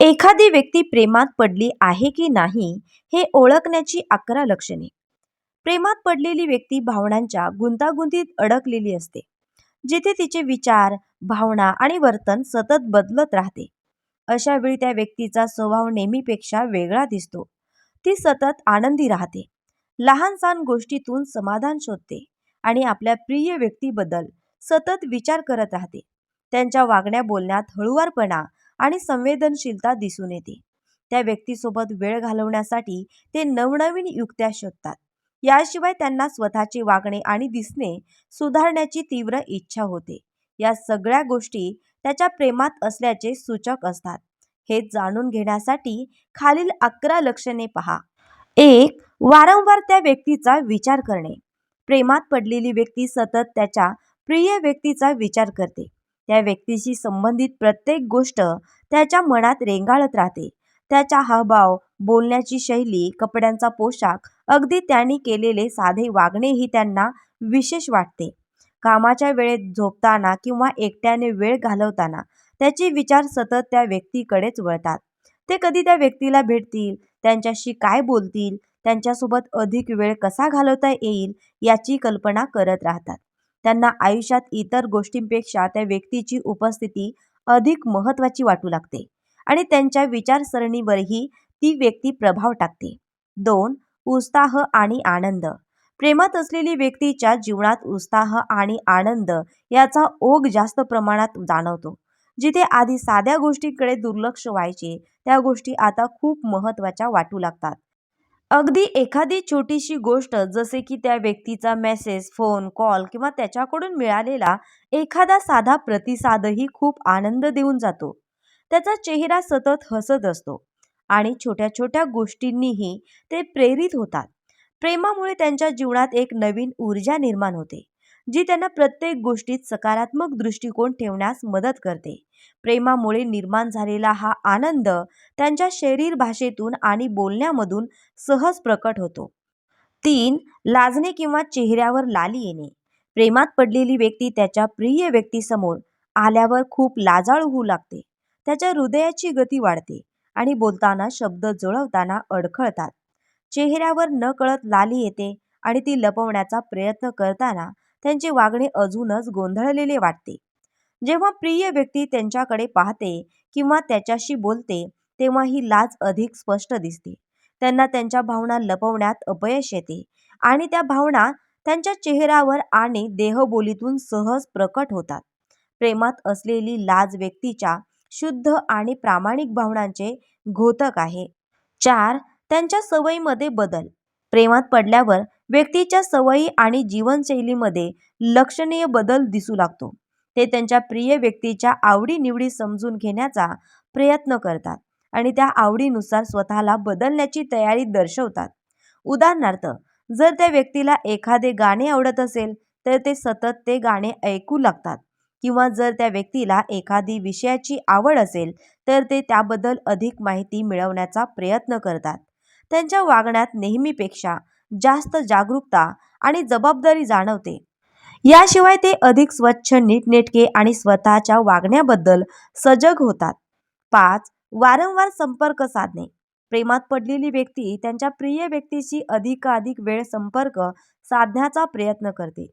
एखादी व्यक्ती प्रेमात पडली आहे की नाही हे ओळखण्याची अकरा लक्षणे. प्रेमात पडलेली व्यक्ती भावनांच्या गुंतागुंतीत अडकलेली असते जिथे तिचे विचार भावना आणि वर्तन सतत बदलत राहते. अशा वेळी त्या व्यक्तीचा स्वभाव नेहमीपेक्षा वेगळा दिसतो. ती सतत आनंदी राहते. लहान सहान गोष्टीतून समाधान शोधते आणि आपल्या प्रिय व्यक्तीबद्दल सतत विचार करत राहते. त्यांच्या वागण्या बोलण्यात हळुवारपणा आणि संवेदनशीलता दिसून येते. त्या व्यक्तीसोबत वेळ घालवण्यासाठी ते नवनवीन युक्त्या शोधतात. याशिवाय त्यांना स्वतःचे वागणे आणि दिसणे सुधारण्याची तीव्र इच्छा होते. या सगळ्या गोष्टी त्याच्या प्रेमात असल्याचे सूचक असतात. हे जाणून घेण्यासाठी खालील अकरा लक्षणे पहा. एक वारंवार त्या व्यक्तीचा विचार करणे. प्रेमात पडलेली व्यक्ती सतत त्याच्या प्रिय व्यक्तीचा विचार करते. त्या व्यक्तीशी संबंधित प्रत्येक गोष्ट त्याच्या मनात रेंगाळत राहते. त्याचा हावभाव बोलण्याची शैली कपड्यांचा पोशाख अगदी त्यांनी केलेले साधे वागणेही त्यांना विशेष वाटते. कामाच्या वेळेत झोपताना किंवा एकट्याने वेळ घालवताना त्याचे विचार सतत त्या व्यक्तीकडेच वळतात. ते कधी त्या व्यक्तीला भेटतील त्यांच्याशी काय बोलतील त्यांच्यासोबत अधिक वेळ कसा घालवता येईल याची कल्पना करत राहतात. त्यांना आयुष्यात इतर गोष्टींपेक्षा त्या व्यक्तीची उपस्थिती अधिक महत्त्वाची वाटू लागते आणि त्यांच्या विचारसरणीवरही ती व्यक्ती प्रभाव टाकते. दोन उत्साह आणि आनंद. प्रेमात असलेली व्यक्तीच्या जीवनात उत्साह आणि आनंद याचा ओघ जास्त प्रमाणात जाणवतो. जिथे आधी साध्या गोष्टीकडे दुर्लक्ष व्हायचे त्या गोष्टी आता खूप महत्त्वाच्या वाटू लागतात. अगदी एखादी छोटीशी गोष्ट जसे की त्या व्यक्तीचा मेसेज फोन कॉल किंवा त्याच्याकडून मिळालेला एखादा साधा प्रतिसादही खूप आनंद देऊन जातो. त्याचा चेहरा सतत हसत असतो आणि छोट्या छोट्या गोष्टींनीही ते प्रेरित होतात. प्रेमामुळे त्यांच्या जीवनात एक नवीन ऊर्जा निर्माण होते. जी त्यांना प्रत्येक गोष्टीत सकारात्मक दृष्टिकोन ठेवण्यास मदत करते. प्रेमामुळे निर्माण झालेला हा आनंद त्यांच्या शरीर भाषेतून आणि बोलण्यामधून सहज प्रकट होतो. तीन लाजणे किंवा चेहऱ्यावर लाली येणे. प्रेमात पडलेली व्यक्ती त्याच्या प्रिय व्यक्तीसमोर आल्यावर खूप लाजाळू होऊ लागते. त्याच्या हृदयाची गती वाढते आणि बोलताना शब्द जुळवताना अडखळतात. चेहऱ्यावर न कळत लाली येते आणि ती लपवण्याचा प्रयत्न करताना त्यांचे वागणे अजूनच गोंधळलेले वाटते. जेव्हा प्रिय व्यक्ती त्यांच्याकडे पाहते किंवा त्याच्याशी बोलते तेव्हा ही लाज अधिक स्पष्ट दिसते. त्यांना त्यांच्या भावना लपवण्यात अपयश येते आणि त्या भावना त्यांच्या चेहऱ्यावर आणि देहबोलीतून सहज प्रकट होतात. प्रेमात असलेली लाज व्यक्तीच्या शुद्ध आणि प्रामाणिक भावनांचे घोतक आहे. चार त्यांच्या सवयीमध्ये बदल. प्रेमात पडल्यावर व्यक्तीच्या सवयी आणि जीवनशैलीमध्ये लक्षणीय बदल दिसू लागतो. ते त्यांच्या प्रिय व्यक्तीच्या आवडीनिवडी समजून घेण्याचा प्रयत्न करतात आणि त्या आवडीनुसार स्वतःला बदलण्याची तयारी दर्शवतात. उदाहरणार्थ जर त्या व्यक्तीला एखादे गाणे आवडत असेल तर ते सतत ते गाणे ऐकू लागतात किंवा जर त्या व्यक्तीला एखादी विषयाची आवड असेल तर ते त्याबद्दल अधिक माहिती मिळवण्याचा प्रयत्न करतात. त्यांच्या वागण्यात नेहमीपेक्षा जास्त जागरूकता आणि जबाबदारी जाणवते. याशिवाय ते अधिक स्वच्छ नीटनेटके आणि स्वतःच्या वागण्याबद्दल सजग होतात. पाच वारंवार संपर्क साधणे. प्रेमात पडलेली व्यक्ती त्यांच्या प्रिय व्यक्तीशी अधिकाधिक वेळ संपर्क साधण्याचा प्रयत्न करते.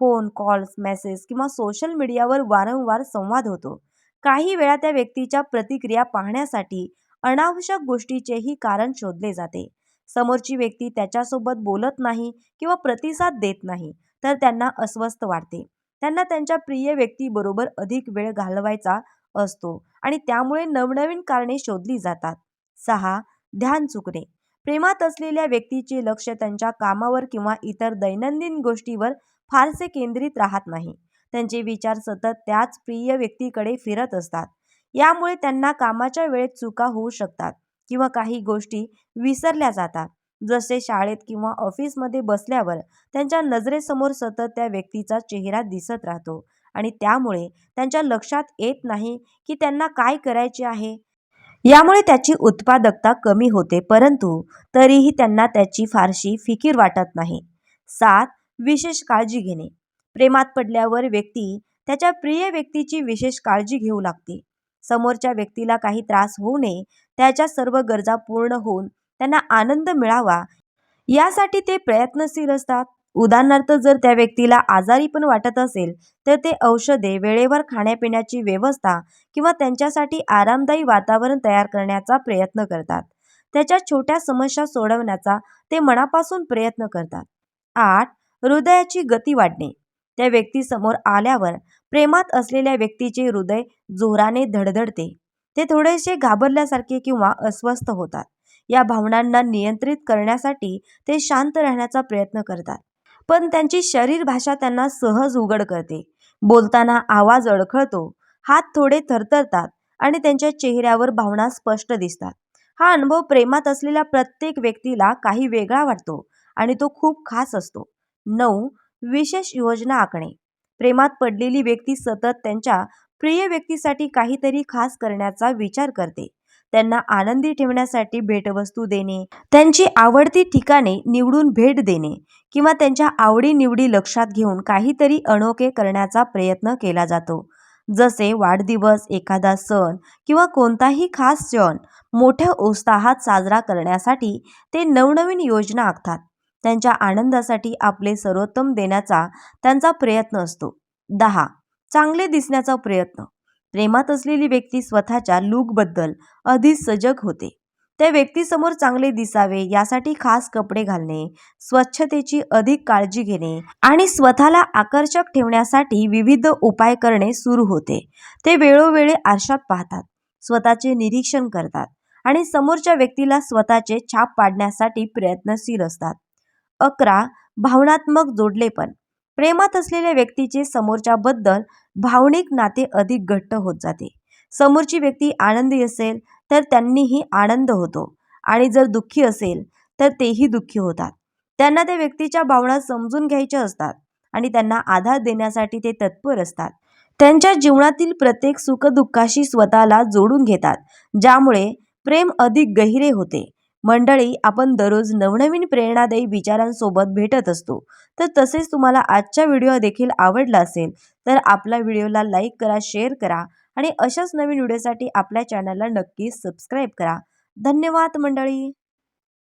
फोन कॉल्स मेसेज किंवा सोशल मीडियावर वारंवार संवाद होतो. काही वेळा त्या व्यक्तीच्या प्रतिक्रिया पाहण्यासाठी अनावश्यक गोष्टीचेही कारण शोधले जाते. समोरची व्यक्ती त्याच्यासोबत बोलत नाही किंवा प्रतिसाद देत नाही तर त्यांना अस्वस्थ वाटते. त्यांना त्यांच्या प्रिय व्यक्तीबरोबर अधिक वेळ घालवायचा असतो आणि त्यामुळे नवनवीन कारणे शोधली जातात. सहा ध्यान चुकणे. प्रेमात असलेल्या व्यक्तीचे लक्ष त्यांच्या कामावर किंवा इतर दैनंदिन गोष्टीवर फारसे केंद्रित राहत नाही. त्यांचे विचार सतत त्याच प्रिय व्यक्तीकडे फिरत असतात. यामुळे त्यांना कामाच्या वेळेत चुका होऊ शकतात. किंवा काही गोष्टी विसरल्या जातात. जसे शाळेत किंवा ऑफिसमध्ये बसल्यावर त्यांच्या नजरेसमोर सतत त्या व्यक्तीचा चेहरा दिसत राहतो आणि त्यामुळे त्यांच्या लक्षात येत नाही की त्यांना काय करायचे आहे. यामुळे त्याची उत्पादकता कमी होते परंतु तरीही त्यांना त्याची फारशी फिकीर वाटत नाही. सात विशेष काळजी घेणे. प्रेमात पडल्यावर व्यक्ती त्याच्या प्रिय व्यक्तीची विशेष काळजी घेऊ लागते. समोरच्या व्यक्तीला काही त्रास होऊ नये त्याच्या सर्व गरजा पूर्ण होऊन त्यांना आनंद मिळावा. यासाठी ते प्रयत्नशील असतात. उदाहरणार्थ जर त्या व्यक्तीला आजारी पण वाटत असेल तर ते औषधे वेळेवर खाण्यापिण्याची व्यवस्था किंवा त्यांच्यासाठी आरामदायी वातावरण तयार करण्याचा प्रयत्न करतात. त्याच्या छोट्या समस्या सोडवण्याचा ते मनापासून प्रयत्न करतात. आठ हृदयाची गती वाढणे. त्या व्यक्तीसमोर आल्यावर प्रेमात असलेल्या व्यक्तीचे हृदय जोराने धडधडते. ते थोडेसे घाबरल्यासारखे किंवा अस्वस्थ होतात. या भावनांना नियंत्रित करण्यासाठी ते शांत राहण्याचा प्रयत्न करतात. पण त्यांची शरीर भाषा त्यांना सहज उघड करते. बोलताना आवाज अडखळतो. हात थोडे थरथरतात आणि त्यांच्या चेहऱ्यावर भावना स्पष्ट दिसतात. हा अनुभव प्रेमात असलेल्या प्रत्येक व्यक्तीला काही वेगळा वाटतो आणि तो खूप खास असतो. नऊ. विशेष योजना आखणे. प्रेमात पडलेली व्यक्ती सतत त्यांच्या प्रिय व्यक्तीसाठी काहीतरी खास करण्याचा विचार करते. त्यांना आनंदी ठेवण्यासाठी भेटवस्तू देणे त्यांची आवडती ठिकाणे निवडून भेट देणे किंवा त्यांच्या आवडीनिवडी लक्षात घेऊन काहीतरी अनोखे करण्याचा प्रयत्न केला जातो. जसे वाढदिवस एखादा सण किंवा कोणताही खास सण मोठ्या उत्साहात साजरा करण्यासाठी ते नवनवीन योजना आखतात. त्यांच्या आनंदासाठी आपले सर्वोत्तम देण्याचा त्यांचा प्रयत्न असतो. दहा. चांगले दिसण्याचा प्रयत्न. प्रेमात असलेली व्यक्ती स्वतःच्या लूकबद्दल अधिक सजग होते. त्या व्यक्तीसमोर चांगले दिसावे यासाठी खास कपडे घालणे स्वच्छतेची अधिक काळजी घेणे आणि स्वतःला आकर्षक ठेवण्यासाठी विविध उपाय करणे सुरू होते. ते वेळोवेळी आरशात पाहतात स्वतःचे निरीक्षण करतात आणि समोरच्या व्यक्तीला स्वतःचे छाप पाडण्यासाठी प्रयत्नशील असतात. अकरा भावनात्मक जोडलेपण प्रेमात असलेल्या व्यक्तीचे समोरच्याबद्दल भावनिक नाते अधिक घट्ट होत जाते. समोरची व्यक्ती आनंदी असेल तर त्यांनीही आनंद होतो. आणि जर दुःखी असेल तर तेही दुःखी होतात. त्यांना त्या व्यक्तीच्या भावना समजून घ्यायच्या असतात आणि त्यांना आधार देण्यासाठी ते तत्पर असतात. त्यांच्या जीवनातील प्रत्येक सुखदुःखाशी स्वतःला जोडून घेतात ज्यामुळे प्रेम अधिक गहिरे होते. मंडळी आपण दररोज नवनवीन प्रेरणादायी विचारांसोबत भेटत असतो. तर तसेच तुम्हाला आजचा व्हिडिओ देखील आवडला असेल तर आपल्या व्हिडिओला लाईक करा शेअर करा आणि अशाच नवीन व्हिडिओसाठी आपल्या चॅनलला नक्की सबस्क्राईब करा. धन्यवाद मंडळी!